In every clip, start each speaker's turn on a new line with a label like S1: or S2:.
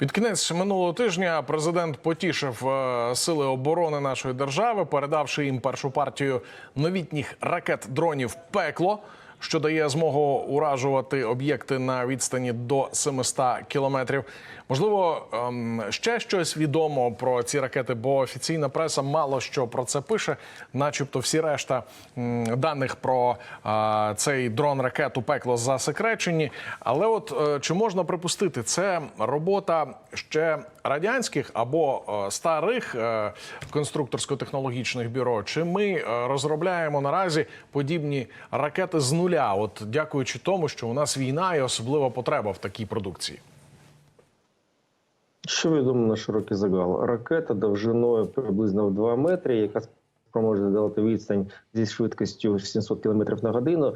S1: Під кінець минулого тижня президент потішив е, сили оборони нашої держави, передавши їм першу партію новітніх ракет дронів пекло, що дає змогу уражувати об'єкти на відстані до 700 кілометрів. Можливо, ем, ще щось відомо про ці ракети, бо офіційна преса мало що про це пише, начебто, всі решта даних про е, цей дрон ракету пекло засекречені. Але от е, чи можна припустити, це робота ще радянських або е, старих конструкторсько-технологічних бюро? Чи ми розробляємо наразі подібні ракети з нуля? От дякуючи тому, що у нас війна і особлива потреба в такій продукції.
S2: Що відомо на широкий загал? Ракета довжиною приблизно в 2 метри, яка спроможна долати відстань зі швидкістю 700 км на годину,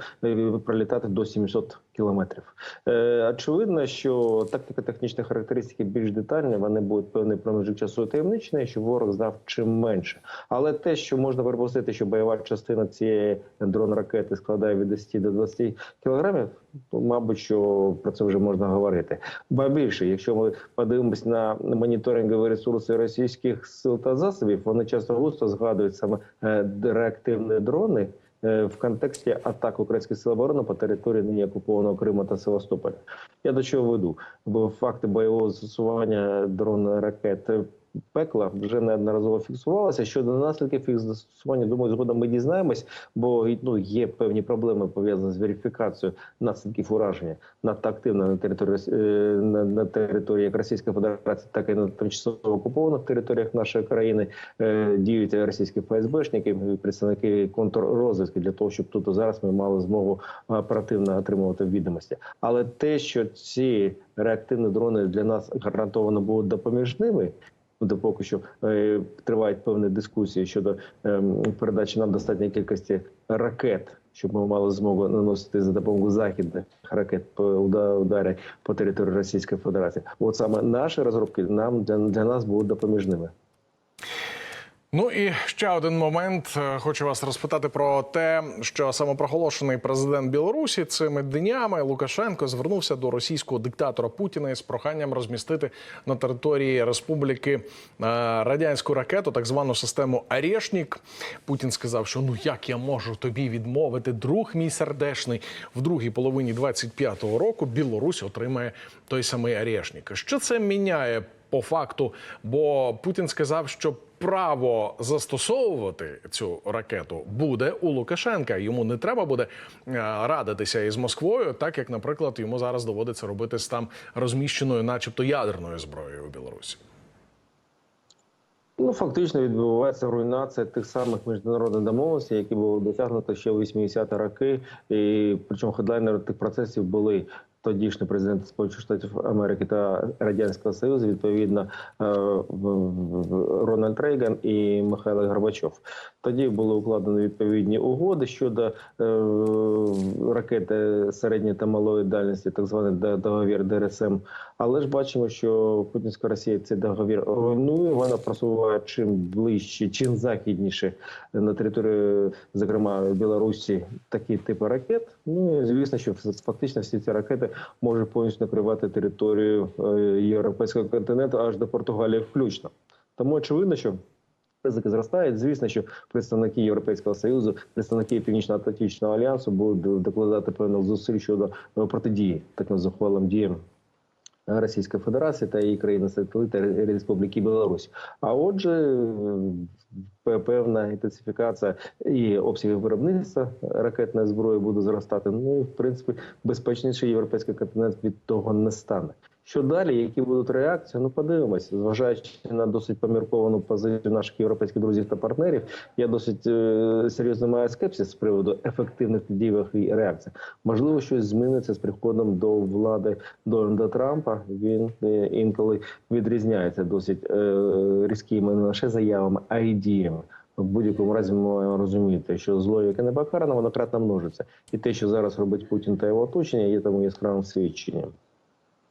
S2: пролітати до 700 км. Е, очевидно, що тактика технічні характеристики більш детальні, вони будуть певний проміжок часу таємничний, що ворог знав чим менше. Але те, що можна припустити, що бойова частина цієї дрон-ракети складає від 10 до 20 кілограмів, мабуть, що про це вже можна говорити. Ба більше, якщо ми подивимось на моніторингові ресурси російських сил та засобів, вони часто густо згадують саме реактивні дрони. е, В контексті атак українських сил оборони по території нині окупованого Криму та Севастополя. Я до чого веду? Бо факти бойового застосування дрон ракет пекла вже неодноразово фіксувалося. Щодо наслідків їх застосування, думаю, згодом ми дізнаємось, бо ну є певні проблеми пов'язані з верифікацією наслідків ураження надто активно на території е, на, на території як Російської Федерації, так і на тимчасово окупованих територіях нашої країни е, діють російські ФСБшники, представники контррозвідки для того, щоб тут зараз ми мали змогу оперативно отримувати відомості. Але те, що ці реактивні дрони для нас гарантовано будуть допоміжними. Де поки що е, тривають певні дискусії щодо е, передачі нам достатньої кількості ракет, щоб ми мали змогу наносити за допомогою західних ракет удари по території Російської Федерації. От саме наші розробки нам для, для нас будуть допоміжними.
S1: Ну і ще один момент. Е, Хочу вас розпитати про те, що самопроголошений президент Білорусі цими днями Лукашенко звернувся до російського диктатора Путіна із проханням розмістити на території республіки е, радянську ракету, так звану систему Арєшнік. Путін сказав, що ну як я можу тобі відмовити, друг мій сердешний, в другій половині 25-го року Білорусь отримає той самий Арєшнік. Що це міняє? по факту, бо Путін сказав, що право застосовувати цю ракету буде у Лукашенка. Йому не треба буде е, радитися із Москвою, так як, наприклад, йому зараз доводиться робити з там розміщеною, начебто, ядерною зброєю у Білорусі.
S2: Ну, фактично відбувається руйнація тих самих міжнародних домовленостей, які були досягнуті ще в 80-ті роки. І причому хедлайнери тих процесів були тодішні президенти Сполучених Штатів Америки та Радянського Союзу, відповідно е, Рональд Рейган і Михайло Горбачов. Тоді були укладені відповідні угоди щодо е, ракети середньої та малої дальності, так званий договір ДРСМ. Але ж бачимо, що Путінська Росія цей договір руйнує. Вона просуває чим ближче, чим західніше на територію, зокрема Білорусі, такі типи ракет. Ну звісно, що фактично всі ці ракети можуть повністю накривати територію е, європейського континенту аж до Португалії, включно. Тому очевидно, що Ризики зростають. Звісно, що представники Європейського союзу, представники Північно-Атлантичного альянсу будуть докладати певних зусиль щодо е, протидії таким зухвалим діям Російської Федерації та її країни сателіти Республіки Білорусь. А отже, е, певна інтенсифікація і обсягів виробництва ракетної зброї буде зростати. Ну і в принципі безпечніший європейський континент від того не стане. Що далі? Які будуть реакції? Ну подивимося, зважаючи на досить помірковану позицію наших європейських друзів та партнерів, я досить е, серйозно маю скепсис з приводу ефективних дієвих реакцій. Можливо, щось зміниться з приходом до влади Дональда Трампа. Він е, інколи відрізняється досить е, різкими не лише заявами, а й діями. В будь-якому разі ми маємо розуміти, що зло, яке не покарано, воно кратно множиться. І те, що зараз робить Путін та його оточення, є тому яскравим свідченням.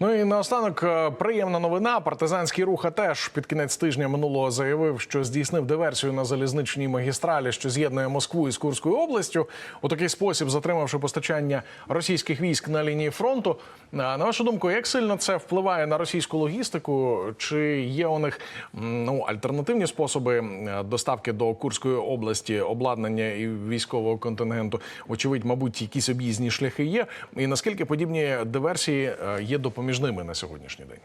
S1: Ну і наостанок е, приємна новина. Партизанський рух АТЕШ під кінець тижня минулого заявив, що здійснив диверсію на залізничній магістралі, що з'єднує Москву із Курською областю. У такий спосіб затримавши постачання російських військ на лінії фронту. На вашу думку, як сильно це впливає на російську логістику? Чи є у них ну альтернативні способи е, доставки до Курської області обладнання і військового контингенту? Очевидь, мабуть, якісь об'їзні шляхи є. І наскільки подібні диверсії е, є ними на сьогоднішній день?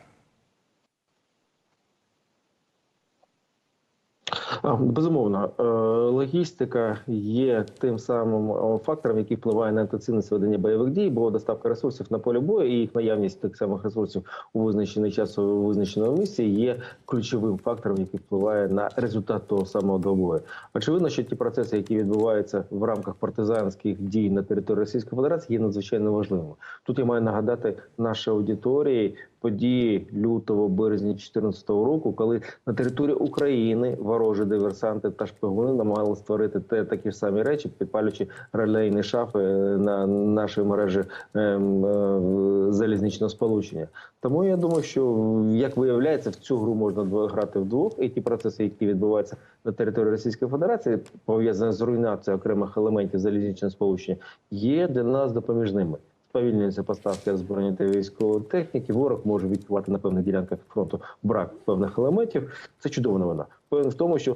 S2: Безумовно, Е, логістика є тим самим е, фактором, який впливає на інтенсивність ведення бойових дій, бо доставка ресурсів на полі бою і їх наявність тих самих ресурсів у визначений час у визначеному місці є ключовим фактором, який впливає на результат того самого двобою. Очевидно, що ті процеси, які відбуваються в рамках партизанських дій на території Російської Федерації, є надзвичайно важливими. Тут я маю нагадати нашій аудиторії події лютого березня 2014 року, коли на території України ворожі диверсанти та шпигуни намагали створити те такі ж самі речі, підпалюючи релейні шафи е, на нашій мережі ем, е, залізничного сполучення. Тому я думаю, що як виявляється, в цю гру можна грати вдвох, і ті процеси, які відбуваються на території Російської Федерації, пов'язані з руйнацією окремих елементів залізничного сполучення, є для нас допоміжними. Сповільнюються поставки озброєння та військової техніки. Ворог може відчувати на певних ділянках фронту брак певних елементів. Це чудова новина. В тому, що е,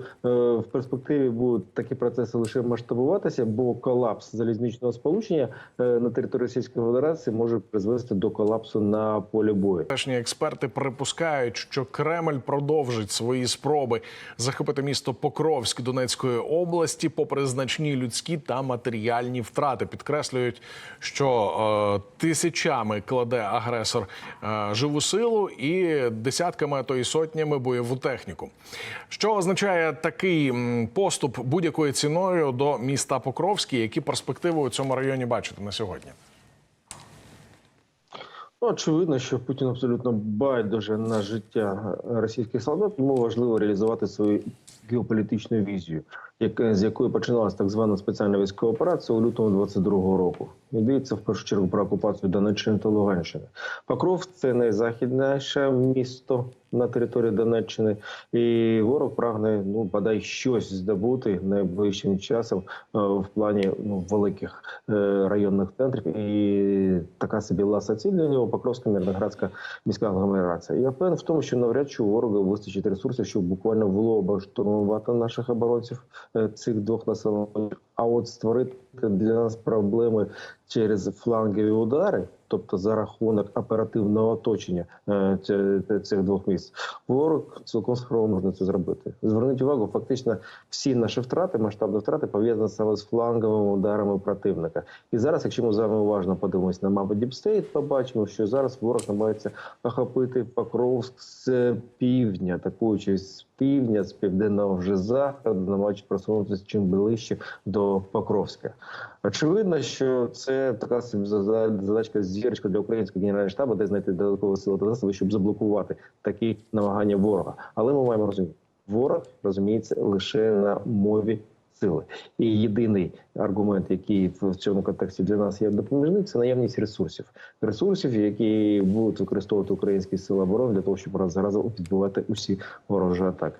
S2: в перспективі будуть такі процеси лише масштабуватися, бо колапс залізничного сполучення е, на території Російської Федерації може призвести до колапсу на полі бою.
S1: Теперішні експерти припускають, що Кремль продовжить свої спроби захопити місто Покровськ Донецької області, попри значні людські та матеріальні втрати. Підкреслюють, що е, тисячами кладе агресор е, живу силу і десятками, а то й сотнями бойову техніку. Що означає такий поступ будь-якою ціною до міста Покровський? Які перспективи у цьому районі бачите на сьогодні?
S2: Ну, очевидно, що Путін абсолютно байдуже на життя російських солдат, тому важливо реалізувати свою геополітичну візію, яка з якої починалася так звана спеціальна військова операція у лютому 22-го року. Йдеться в першу чергу про окупацію Донеччини та Луганщини. Покров це найзахідніше місто на території Донеччини, і ворог прагне ну бодай щось здобути найближчим часом е, в плані ну великих е, районних центрів. І така собі ласа ціль для нього Покровська мирноградська міська агломерація. Я впевнений в тому, що навряд чи у ворога вистачить ресурсів, щоб буквально в лоба штурмувати наших оборонців цих двох населених. А от створити для нас проблеми через флангові удари, тобто за рахунок оперативного оточення е, цих двох місць, ворог цілком скоро можна це зробити. Зверніть увагу, фактично всі наші втрати, масштабні втрати пов'язані саме з фланговими ударами противника. І зараз, якщо ми з вами уважно подивимось на мапу Діпстейт, побачимо, що зараз ворог намагається охопити Покровськ з півдня, атакуючи з півдня, з південного вже заходу, намагаючись просунутися чим ближче до Покровська. Очевидно, що це така задачка зірочка для українського генерального штабу, де знайти додаткові сили та засоби, щоб заблокувати такі намагання ворога. Але ми маємо розуміти, ворог розуміється лише на мові сили. І єдиний аргумент, який в цьому контексті для нас є допоміжний, це наявність ресурсів. Ресурсів, які будуть використовувати українські сили оборони для того, щоб раз за разом відбивати усі ворожі атаки.